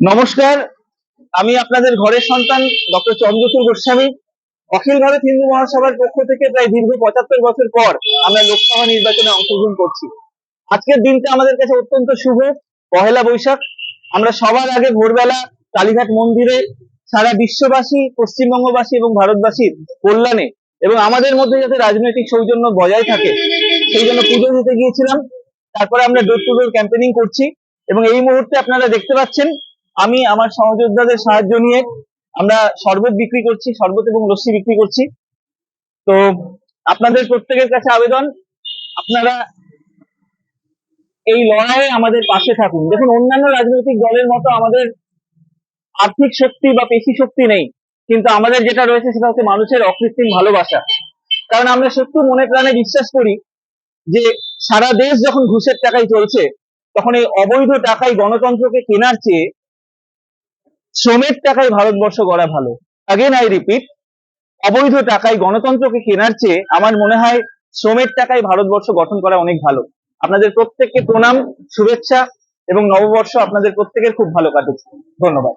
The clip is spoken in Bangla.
নমস্কার, আমি আপনাদের ঘরের সন্তান ডক্টর চন্দ্রচূড় গোস্বামী। অখিল ভারত হিন্দু মহাসভার পক্ষ থেকে প্রায় দীর্ঘ পঁচাত্তর বছর পর আমরা লোকসভা নির্বাচনে অংশগ্রহণ করছি। আজকের দিনটা আমাদের কাছে অত্যন্ত শুভ, পহেলা বৈশাখ। আমরা সবার আগে ভোরবেলা কালীঘাট মন্দিরে সারা বিশ্ববাসী, পশ্চিমবঙ্গবাসী এবং ভারতবাসীর কল্যাণে এবং আমাদের মধ্যে যাতে রাজনৈতিক সৌজন্য বজায় থাকে, সেই জন্য পুজো দিতে গিয়েছিলাম। তারপরে আমরা ডোর টু ডোর ক্যাম্পেনিং করছি এবং এই মুহূর্তে আপনারা দেখতে পাচ্ছেন আমি আমার সহযোদ্ধাদের সাহায্য নিয়ে আমরা শরবত বিক্রি করছি, শরবত এবং লস্যি বিক্রি করছি। তো আপনাদের প্রত্যেকের কাছে আবেদন, আপনারা এই লড়াইয়ে আমাদের পাশে থাকুন। দেখুন, অন্যান্য রাজনৈতিক দলের মতো আমাদের আর্থিক শক্তি বা পেশি শক্তি নেই, কিন্তু আমাদের যেটা রয়েছে সেটা হচ্ছে মানুষের অকৃত্রিম ভালোবাসা। কারণ আমরা সত্যি মনে প্রাণে বিশ্বাস করি যে সারা দেশ যখন ঘুষের টাকায় চলছে, তখন এই অবৈধ টাকায় গণতন্ত্রকে কেনার চেয়ে শ্রমের টাকায় ভারতবর্ষ গড়া ভালো। আগেন আই রিপিট অবৈধ টাকায় গণতন্ত্রকে কেনার চেয়ে আমার মনে হয় শ্রমের টাকায় ভারতবর্ষ গঠন করা অনেক ভালো। আপনাদের প্রত্যেককে প্রণাম, শুভেচ্ছা এবং নববর্ষ আপনাদের প্রত্যেকের খুব ভালো কাটুক। ধন্যবাদ।